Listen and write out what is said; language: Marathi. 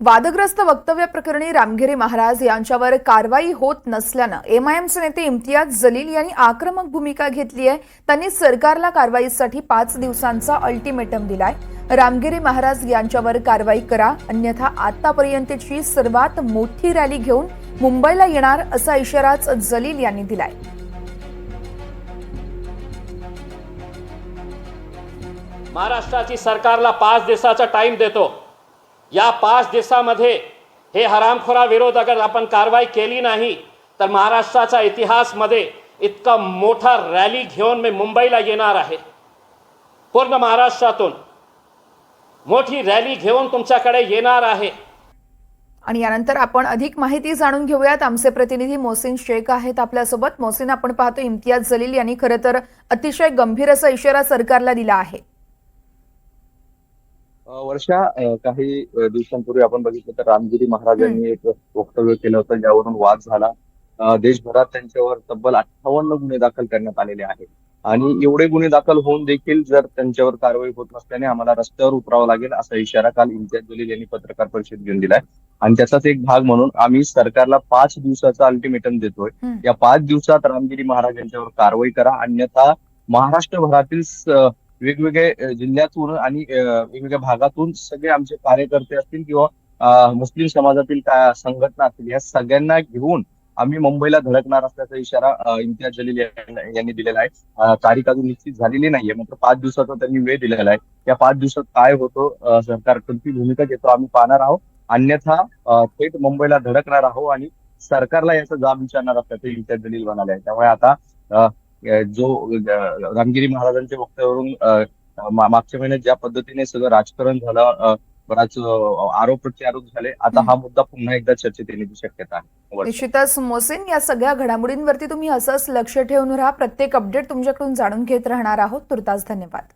वादग्रस्त वक्तव्याप्रकरणी रामगिरी महाराज यांच्यावर कारवाई होत नसल्यानं एमआयएमचे नेते इम्तियाज जलील यांनी आक्रमक भूमिका घेतली आहे. त्यांनी सरकारला कारवाईसाठी पाच दिवसांचा अल्टिमेटम दिलाय. रामगिरी महाराज यांच्यावर कारवाई करा अन्यथा आतापर्यंतची सर्वात मोठी रॅली घेऊन मुंबईला येणार असा इशाराच जलील यांनी दिलाय. महाराष्ट्राची सरकारला पाच दिवसाचा टाइम देतो. या पाच दिवसामध्ये हे हरामखोरा विरोध अगर आपण कारवाई केली नाही तर महाराष्ट्राचा इतिहासमध्ये इतका मोठा रॅली घेऊन मी मुंबईला येणार आहे. पूर्ण महाराष्ट्रातून मोठी रॅली घेऊन तुमच्याकडे येणार आहे. आणि यानंतर आपण अधिक माहिती जाणून घेऊयात. आमचे प्रतिनिधी मोसिन शेख आहेत आपल्यासोबत. मोसिन आपण पाहतो इम्तियाज जलील यांनी खरं तर अतिशय गंभीर असा इशारा सरकारला दिला आहे. वर्षा काही दिवसांपूर्वी आपण बघितलं तर रामगिरी महाराजांनी एक वक्तव्य केलं होतं ज्यावरून वाद झाला. देशभरात त्यांच्यावर तब्बल अठ्ठावन्न गुन्हे दाखल करण्यात आलेले आहेत. आणि एवढे गुन्हे दाखल होऊन देखील जर त्यांच्यावर कारवाई होत नसल्याने आम्हाला रस्त्यावर उतरावं लागेल असा इशारा काल इम्तियाज जलील यांनी पत्रकार परिषद घेऊन दिलाय. आणि त्याचाच एक भाग म्हणून आम्ही सरकारला पाच दिवसाचा अल्टिमेटम देतोय. या पाच दिवसात रामगिरी महाराज यांच्यावर कारवाई करा अन्यथा महाराष्ट्रभरातील वेगवेगळ्या वेगवेगळे जिल्ह्यातून आणि वेगवेगळ्या भागातून सगळे आमचे कार्यकर्ते असतील किंवा मुस्लिम समाजातील संघटना असतील या सगळ्यांना घेऊन आम्ही मुंबईला धडकणार असल्याचा इशारा इम्तियाज जलील यांनी दिलेला आहे. तारीख अजून निश्चित झालेली नाहीये मात्र पाच दिवसाचा त्यांनी वेळ दिलेला आहे. या पाच दिवसात काय होतं सरकार कोणती भूमिका घेतो आम्ही पाहणार आहोत. अन्यथा थेट मुंबईला धडकणार आहोत आणि सरकारला याचा जाब विचारणार असल्याचं इम्तियाज जलील म्हणाले आहे त्यामुळे आता जो रामगिरी महाराजांच्या वक्तव्यावरून मागच्या महिन्यात ज्या पद्धतीने सगळं राजकारण झालं बराच आरोप प्रत्यारोप झाले आता हा मुद्दा पुन्हा एकदा चर्चेत येण्याची शक्यता आहे. निश्चितच मोहसिन या सगळ्या घडामोडींवरती तुम्ही असंच लक्ष ठेवून राहा. प्रत्येक अपडेट तुमच्याकडून जाणून घेत राहणार आहोत. तुर्तास धन्यवाद.